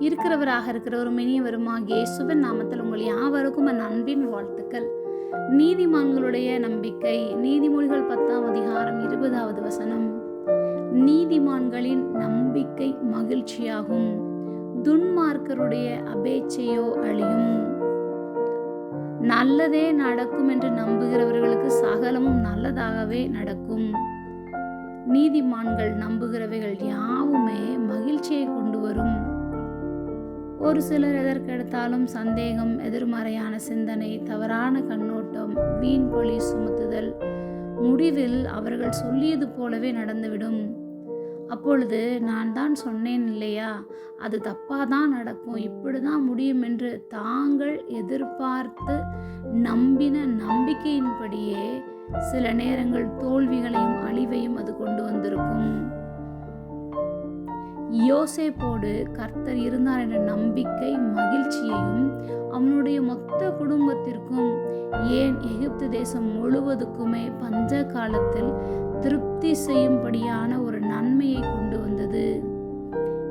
இருக்கிறவராக இருக்கிற ஒரு மெனியவருமாக இயேசுவின் நாமத்தில் உங்கள் யாவருக்கும் என் அன்பின் வாழ்த்துக்கள். நீதிமான்களுடைய நம்பிக்கை நீதிமொழிகள் பத்தாம் அதிகாரம் இருபதாவது வசனம். நீதிமான்களின் நம்பிக்கை மகிழ்ச்சியாகும். துன்மார்க்கருடைய அபேச்சையோ அழியும். நல்லதே நடக்கும் என்று நம்புகிறவர்களுக்கு சகலமும் நல்லதாகவே நடக்கும். நீதிமான்கள் நம்புகிறவைகள் ஒரு சிலர் எதற்கெடுத்தாலும் சந்தேகம் எதிர்மறையான சிந்தனை தவறான கண்ணோட்டம் வீண் பொழி சுமத்துதல் முடிவில் அவர்கள் சொல்லியது போலவே நடந்துவிடும். அப்பொழுது நான் தான் சொன்னேன் இல்லையா? அது தப்பாக தான் நடக்கும். இப்படி தான் முடியும் என்று தாங்கள் எதிர்பார்த்து நம்பின நம்பிக்கையின்படியே சில நேரங்கள் தோல்விகளையும் அழி யோசேப்போடு கர்த்தர் இருந்தார் என்ற நம்பிக்கை மகிழ்ச்சியையும் அவனுடைய மொத்த குடும்பத்திற்கும். ஏன்? எகிப்து தேசம் முழுவதுக்குமே பஞ்ச காலத்தில் திருப்தி செய்யும்படியான ஒரு நன்மையை கொண்டு வந்தது.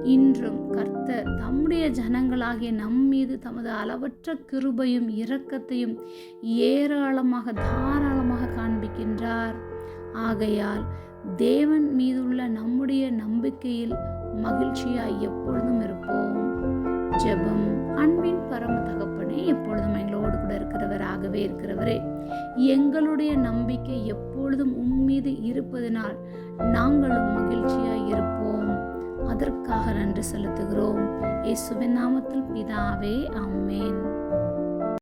இன்றும் கர்த்தர் தம்முடைய ஜனங்களாகிய நம் மீது தமது அளவற்ற கிருபையும் இரக்கத்தையும் ஏராளமாக தாராளமாக காண்பிக்கின்றார். ஆகையால் தேவன் மீதுள்ள நம்முடைய நம்பிக்கையில் மகிழ்ச்சியாய் எப்பொழுதும் இருப்போம். ஜெபம். அன்பின் பரம தகப்பனே எப்பொழுதும் எங்களோடு கூட இருக்கிறவராகவே இருக்கிறவரே எங்களுடைய நம்பிக்கை எப்பொழுதும் உம்மீது இருப்பதனால் நாங்களும் மகிழ்ச்சியாய் இருப்போம். அதற்காக நன்றி செலுத்துகிறோம். இயேசுவின் நாமத்தில் பிதாவே அம்மேன்